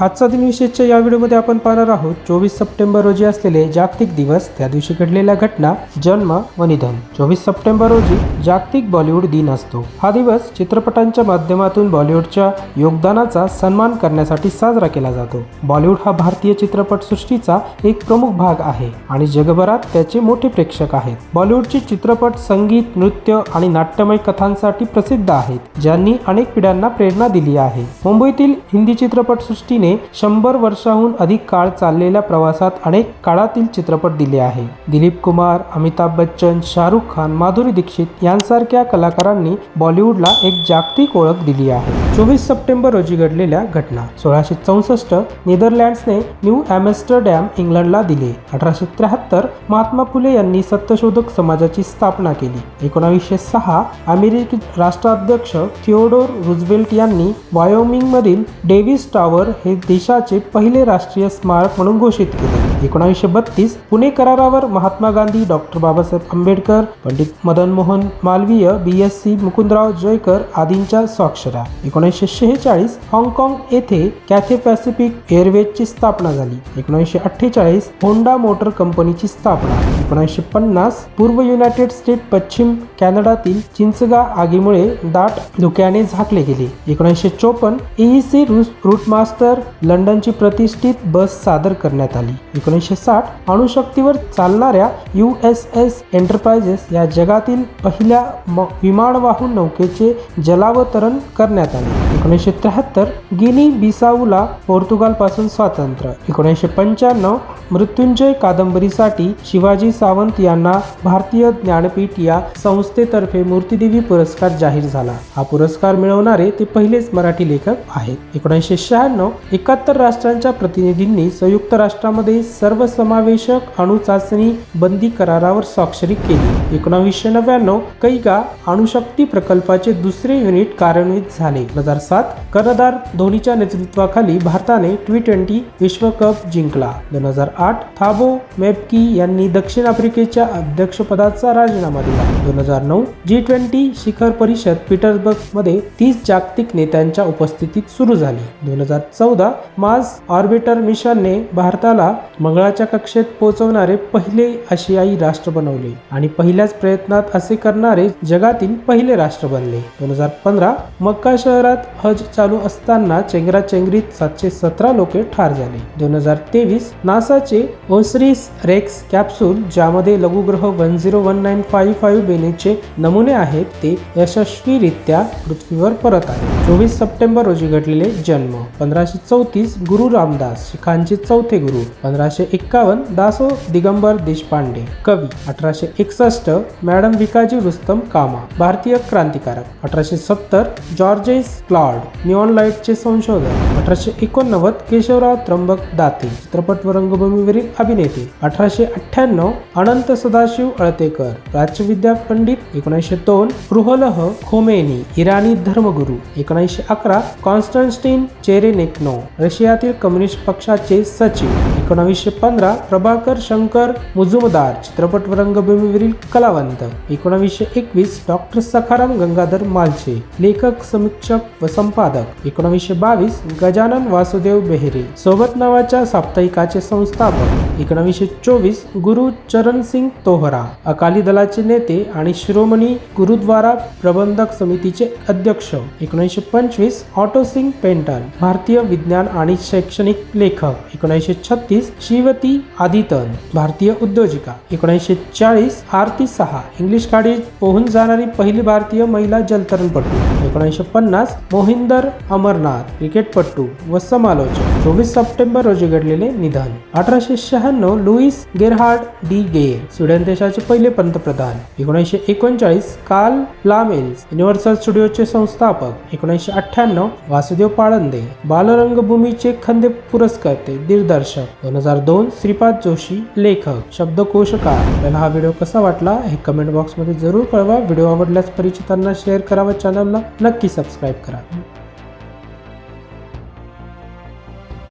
आजचा दिनविशेषच्या या व्हिडिओमध्ये आपण पाहणार आहोत चोवीस सप्टेंबर रोजी असलेले जागतिक दिवस त्या दिवशी घडलेल्या घटना जन्म व निधन. चोवीस सप्टेंबर रोजी जागतिक बॉलिवूड दिन असतो. हा दिवस चित्रपटांच्या माध्यमातून बॉलिवूडच्या योगदानाचा सन्मान करण्यासाठी साजरा केला जातो. बॉलिवूड हा भारतीय चित्रपटसृष्टीचा एक प्रमुख भाग आहे आणि जगभरात त्याचे मोठे प्रेक्षक आहेत. बॉलिवूडचे चित्रपट संगीत नृत्य आणि नाट्यमय कथांसाठी प्रसिद्ध आहेत ज्यांनी अनेक पिढ्यांना प्रेरणा दिली आहे. मुंबईतील हिंदी चित्रपटसृष्टीने शंभर वर्षाहून अधिक काळ चाललेल्या प्रवासात अनेक काळातील चित्रपट दिले आहे. दिलीप कुमार अमिताभ बच्चन शाहरुख खान माधुरी दीक्षित यांसारख्या कलाकारांनी बॉलिवूडला एक जागतिक ओळख दिली आहे. चोवीस सप्टेंबर रोजी घडलेल्या घटना सोळाशे चौसष्ट नेदरलँड्सने न्यू ॲमेस्टरडॅम इंग्लंडला दिले. अठराशे त्र्याहत्तर महात्मा फुले यांनी सत्यशोधक समाजाची स्थापना केली. एकोणावीसशे सहा अमेरिकी राष्ट्राध्यक्ष थिओडोर रुझवेल्ट यांनी वायोमिंगमधील डेव्हिस टॉवर हे देशाचे पहिले राष्ट्रीय स्मारक म्हणून घोषित केले. एकोणावीसशे बत्तीस पुणे करारावर Mahatma Gandhi doctor Babasaheb Ambedkar Pandit Madan Mohan Malaviya B S C Mukundrao Jayakar आदींच्या स्वाक्षऱ्या. एकोणीसशे शेहेचाळीस हाँगकाँग येथे कॅथे पॅसिफिक एअरवेजची स्थापना झाली. एकोणीसशे अठ्ठेचाळीस होंडा मोटर कंपनीची स्थापना. एकोणीसशे पन्नास पूर्व युनायटेड स्टेट पश्चिम कॅनडातील चिंचगा आगीमुळे दाट धुक्याने झाकले गेले. एकोणीसशे चोपन्न एईसी रूटमास्टर लंडनची प्रतिष्ठित बस सादर करण्यात आली. एकोणीसशे साठ अणुशक्तीवर चालणाऱ्या यू एस एस एंटरप्राइजेस या जगातील पहिल्या म- विमानवाहू नौकेचे जलावतरण करण्यात आले. एकोणीसशे त्र्याहत्तर गिनी बिसाऊला पोर्तुगालपासून स्वातंत्र्य. एकोणीसशे पंच्याण्णव मृत्युंजय कादंबरीसाठी शिवाजी सावंत यांना भारतीय ज्ञानपीठ या संस्थेतर्फे मूर्तिदेवी पुरस्कार जाहीर झाला. हा पुरस्कार मिळवणारे ते पहिलेच मराठी लेखक आहेत. एकोणीसशे शहाण्णव एकाहत्तर राष्ट्रांच्या प्रतिनिधींनी संयुक्त राष्ट्रामध्ये सर्वसमावेशक अणु चाचणी बंदी करारावर स्वाक्षरी केली. एकोणावीसशे नव्याण्णव कैगा अणुशक्ती प्रकल्पाचे दुसरे युनिट कार्यान्वित झाले. हजार सात कर्णधार धोनीच्या नेतृत्वाखाली भारताने टी ट्वेंटी विश्वकप जिंकला. दोन हजार आठ थाबो मेपकी यांनी दक्षिण आफ्रिकेच्या अध्यक्षपदाचा राजीनामा दिला. दोन हजार नऊ जी ट्वेंटी शिखर परिषद पीटर्सबर्गमध्ये तीस जागतिक नेत्यांच्या उपस्थितीत सुरू झाली. दोन हजार चौदा मार्स ऑर्बिटर मिशनने भारताला मंगळाच्या कक्षेत पोहोचवणारे पहिले आशियाई राष्ट्र बनवले आणि पहिल्याच प्रयत्नात असे करणारे जगातील पहिले राष्ट्र बनले. दोन हजार पंधरा मक्का शहरात हज चालू असताना चेंगराचेंगरीत सातशे सतरा लोके ठार झाले. दोन हजार तेवीस नासाचे ओसरीस रेक्स कॅप्सूल ज्यामध्ये लघुग्रह one zero one nine five five बेनेचे नमुने आहेत ते यशस्वीरित्या पृथ्वीवर परत आले. चोवीस सप्टेंबर रोजी घडलेले जन्म. पंधराशे चौतीस गुरु रामदास शिखांचे चौथे गुरु. पंधराशे एक्कावन्न दासो दिगंबर देशपांडे कवी. अठराशे एकसष्ट मॅडम विकाजी रुस्तम कामा भारतीय क्रांतिकारक. अठराशे सत्तर जॉर्जेस क्लॉड निऑन लाईटचे संशोधक अठराशे एकोणनव्वद केशवराव त्र्यंबक दाते चित्रपट व रंगभूमीवरील अभिनेते अठराशे अठ्ठ्याण्णव अनंत सदाशिव अळतेकर राज्यविद्या पंडित एकोणीसशे दोन रुहलह खोमेनी इराणी धर्मगुरू एकोणीसशे अकरा कॉन्स्टन्स्टीन चेरेनेक्नो रशियातील कम्युनिस्ट पक्षाचे सचिव एकोणावीसशे पंधरा प्रभाकर शंकर मुजुमदार चित्रपट व रंगभूमीवरील कलावंत. एकोणावीसशे एकवीस डॉक्टर सखाराम गंगाधर मालचे. लेखक समीक्षक व संपादक. एकोणावीसशे बावीस गजानन वासुदेव बेहरे. सोबत नावाच्या साप्ताहिकाचे संस्थापक. एकोणावीसशे चोवीस गुरु चरण सिंग तोहरा. अकाली दलाचे नेते आणि शिरोमणी गुरुद्वारा प्रबंधक समितीचे अध्यक्ष. एकोणीसशे पंचवीस ऑटो सिंग पेंटन भारतीय विज्ञान आणि शैक्षणिक लेखक. एकोणीसशे छत्तीस शिवती आदितन भारतीय उद्योजिका. एकोणीसशे चाळीस आरती सहा इंग्लिश गाडीत पोहून जाणारी पहिली भारतीय महिला जलतरणपटू. एकोणीसशे पन्नास मोहिंदर अमरनाथ क्रिकेटपटू व समालोचक. चोवीस सप्टेंबर रोजी घडलेले निधन. अठराशे शहाण्णव Louis Gerhard De Geer Sweden देशाचे पहिले पंतप्रधान. एकोणीसशे एकोणचाळीस कार्ल लामेल्स युनिव्हर्सल स्टुडिओचे संस्थापक. एकोणीसशे अठ्ठ्याण्णव वासुदेव पाळंदे बालरंगभूमीचे खंदे पुरस्कर्ते दिग्दर्शक. दोन हजार दोन श्रीपाद जोशी लेखक शब्दकोशकार. आपल्याला हा व्हिडिओ कसा वाटला हे कमेंट बॉक्समध्ये जरूर कळवा. व्हिडिओ आवडल्यास परिचितांना शेअर करा व चॅनलला नक्की सबस्क्राईब करा.